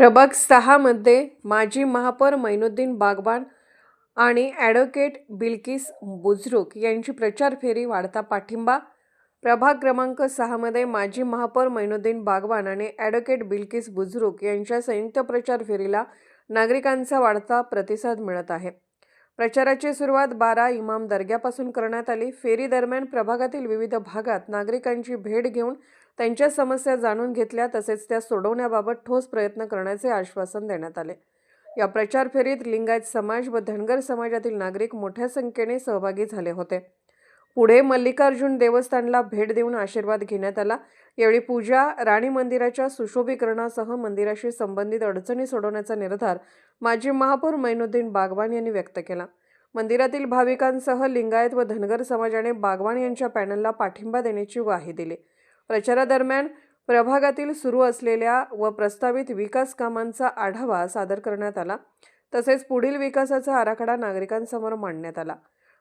प्रभाग सहामध्ये माजी महापौर मैनुद्दीन बागवान आणि ॲडव्होकेट बिल्किस बुजरुक यांची प्रचार फेरी वाढता पाठिंबा. प्रभाग क्रमांक सहामध्ये माजी महापौर मैनुद्दीन बागवान आणि ॲडव्होकेट बिल्किस बुजरुक यांच्या संयुक्त प्रचार फेरीला नागरिकांचा वाढता प्रतिसाद मिळत आहे. प्रचाराची सुरुवात बारा इमाम दर्ग्यापासून करण्यात आली. फेरी दरम्यान प्रभागातील विविध भागात नागरिकांची भेट घेऊन त्यांच्या समस्या जाणून घेतल्या. तसेच त्या सोडवण्याबाबत ठोस प्रयत्न करण्याचे आश्वासन देण्यात आले. या प्रचार फेरीत लिंगायत समाज व धनगर समाजातील नागरिक मोठ्या संख्येने सहभागी झाले होते. पुढे मल्लिकार्जुन देवस्थानला भेट देऊन आशीर्वाद घेण्यात आला. यावेळी पूजा राणी मंदिराच्या सुशोभीकरणासह मंदिराशी संबंधित अडचणी सोडवण्याचा निर्धार माजी महापौर मैनुद्दीन बागवान यांनी व्यक्त केला. मंदिरातील भाविकांसह लिंगायत व धनगर समाजाने बागवान यांच्या पॅनलला पाठिंबा देण्याची ग्वाही दिली. प्रचारादरम्यान प्रभागातील सुरू असलेल्या व प्रस्तावित विकास कामांचा आढावा सादर करण्यात आला. तसेच पुढील विकासाचा आराखडा नागरिकांसमोर मांडण्यात आला.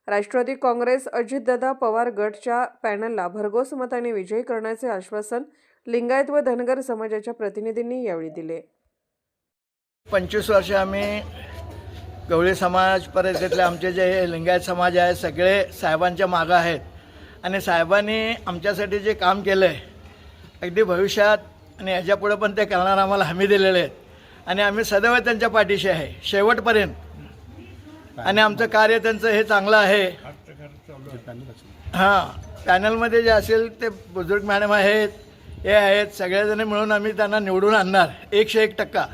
राष्ट्रवादी काँग्रेस अजितदादा पवार गटच्या पॅनलला भरघोस मताने विजयी करण्याचे आश्वासन लिंगायत व धनगर समाजाच्या प्रतिनिधींनी यावेळी दिले. पंचवीस वर्ष आम्ही गवळी समाज परिषदेतले आमचे जे लिंगायत समाज आहे सगळे साहेबांच्या मागं आहेत. आणि साहेबांनी आमच्यासाठी जे काम केलं आहे अगदी भविष्यात आणि ह्याच्यापुढे पण ते करणार आम्हाला हमी दिलेले आहेत. आणि आम्ही सदैव त्यांच्या पाठीशी आहे. शेवटपर्यंत आणि आमचं कार्य त्यांचं हे चांगलं आहे. हां पॅनलमध्ये जे असेल ते बुजुर्ग मॅडम आहेत हे आहेत सगळेजण मिळून आम्ही त्यांना निवडून आणणार. एकशे एक टक्का.